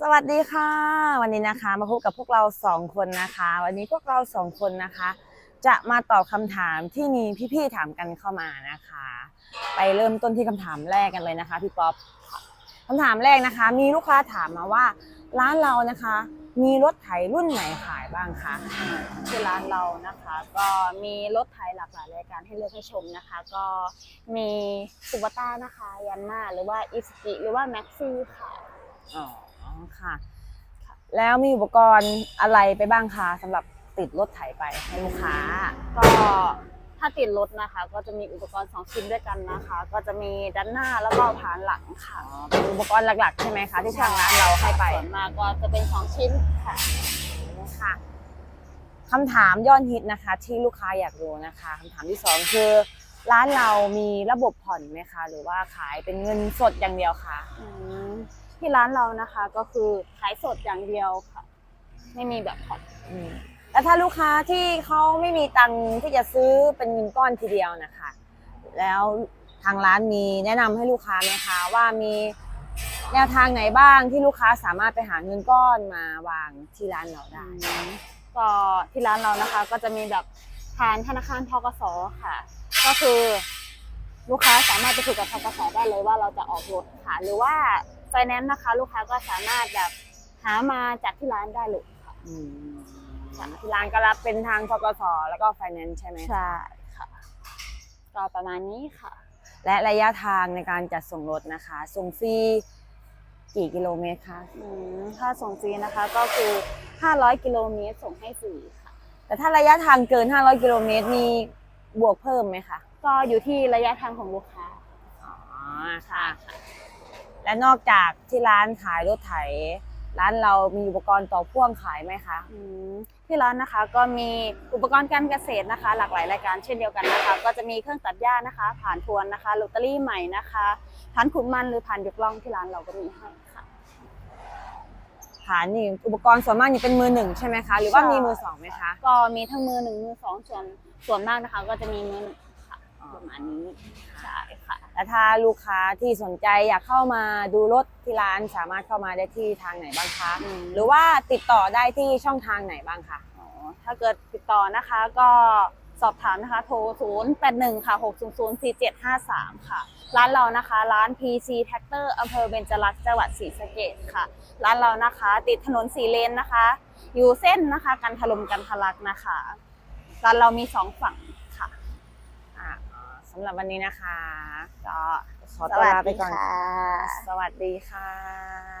สวัสดีค่ะ วันนี้นะคะมาพบกับพวกเราสองคนนะคะ วันนี้พวกเราสองคนนะคะ จะมาตอบคำถามที่มีพี่ๆถามกันเข้ามานะคะ ไปเริ่มต้นที่คำถามแรกกันเลยนะคะพี่ป๊อปคำถามแรกนะคะ มีลูกค้าถามมาว่า ร้านเรานะคะ มีรถไถรุ่นไหนขายบ้างคะที่ร้านเรานะคะ ก็มีรถไถหลากหลายรายการให้เลือกให้ชมนะคะ ก็มีซูบาต้านะคะยันมาหรือว่าอิสกิหรือว่าแม็กซี่ค่ะอ๋อ ค่ะ แล้วมีอุปกรณ์อะไรไปบ้างคะสำหรับติดรถไถไปให้ลูกค้า ก็ถ้าติดรถนะคะ ก็จะมีอุปกรณ์ 2 ชิ้นด้วยกันนะคะ ก็จะมีด้านหน้าแล้วก็ผานหลังค่ะอ๋อเป็นอุปกรณ์หลักๆใช่ไหมคะที่ทางร้านเราให้ไปส่วนมากก็จะเป็น 2 ชิ้นค่ะค่ะคำถามยอดฮิตนะคะ ที่ลูกค้าอยากรู้นะคะคำถามที่สองคือ ร้านเรามีระบบผ่อนไหมคะ หรือว่าขายเป็นเงินสดอย่างเดียวคะอืม ที่ร้านเรานะคะก็คือขายสดอย่างเดียวค่ะ ไม่มีแบบผ่อนอืมแล้วถ้าลูกค้าที่เขาไม่มีตังค์ที่จะซื้อเป็นเงินก้อนทีเดียวนะคะ แล้วทางร้านมีแนะนำให้ลูกค้าไหมคะว่ามีแนวทางไหนบ้างที่ลูกค้าสามารถไปหาเงินก้อนมาวางที่ร้านเราได้ก็ที่ร้านเรานะคะ ก็จะมีแบบผ่านธนาคารทกสค่ะ ก็คือลูกค้าสามารถไปคุยกับทกสได้เลยว่าเราจะออกรถค่ะหรือว่า ไฟแนนซ์นะคะ ลูกค้าก็สามารถแบบหามาจากที่ร้านได้เลยค่ะอืมค่ะที่ร้านก็รับเป็นทางทกสแล้วก็ไฟแนนซ์ใช่ไหมคะใช่ค่ะก็ประมาณนี้ค่ะ และระยะทางในการจัดส่งรถนะคะ ส่งฟรีกี่กิโลเมตรคะอืมถ้าส่งฟรีนะคะก็คือ 500 กิโลเมตรส่งให้ฟรีค่ะ แต่ถ้าระยะทางเกิน 500 กิโลเมตรมีบวกเพิ่มไหมคะ ก็อยู่ที่ระยะทางของลูกค้า อ๋อ ค่ะ และนอกจากที่ร้านขายรถไถ ร้านเรามีอุปกรณ์ต่อพ่วงขายไหมคะ อืมที่ร้านนะคะก็มีอุปกรณ์การเกษตรนะคะ หลากหลายรายการเช่นเดียวกันนะคะ ก็จะมีเครื่องตัดหญ้านะคะ ผ่านทวนนะคะลอตเตอรี่ใหม่นะคะผ่านขุนมันหรือผ่านยกล่องที่ร้านเราก็มีให้ค่ะ ฐานนี่อุปกรณ์ส่วนมากนี่เป็นมือหนึ่งใช่ไหมคะ หรือว่าใช่มีมือสองไหมคะ ก็มีทั้งมือหนึ่งมือสองส่วนส่วนมากนะคะ ก็จะมีมือหนึ่งค่ะ ประมาณนี้ใช่ค่ะและถ้าลูกค้าที่สนใจอยากเข้ามาดูรถที่ร้านสามารถเข้ามาได้ที่ทางไหนบ้างคะอืมหรือว่าติดต่อได้ที่ช่องทางไหนบ้างคะอ๋อถ้าเกิดติดต่อนะคะก็สอบถามนะคะโทร 0 8 1 ค่ะ 6 0 0 4 7 5 3 ค่ะ ร้านเรานะคะ ร้าน PC Tractor อำเภอเบญจรักษ์จังหวัดศรีสะเกษค่ะ ร้านเรานะคะ ติดถนนสีเลนนะคะ อยู่เส้นนะคะ กันทะลมกันทะลักนะคะ ร้านเรามีสองฝั่งค่ะอ่าสำหรับวันนี้นะคะ ก็ขอตัวลาไปก่อนสวัสดีค่ะสวัสดีค่ะ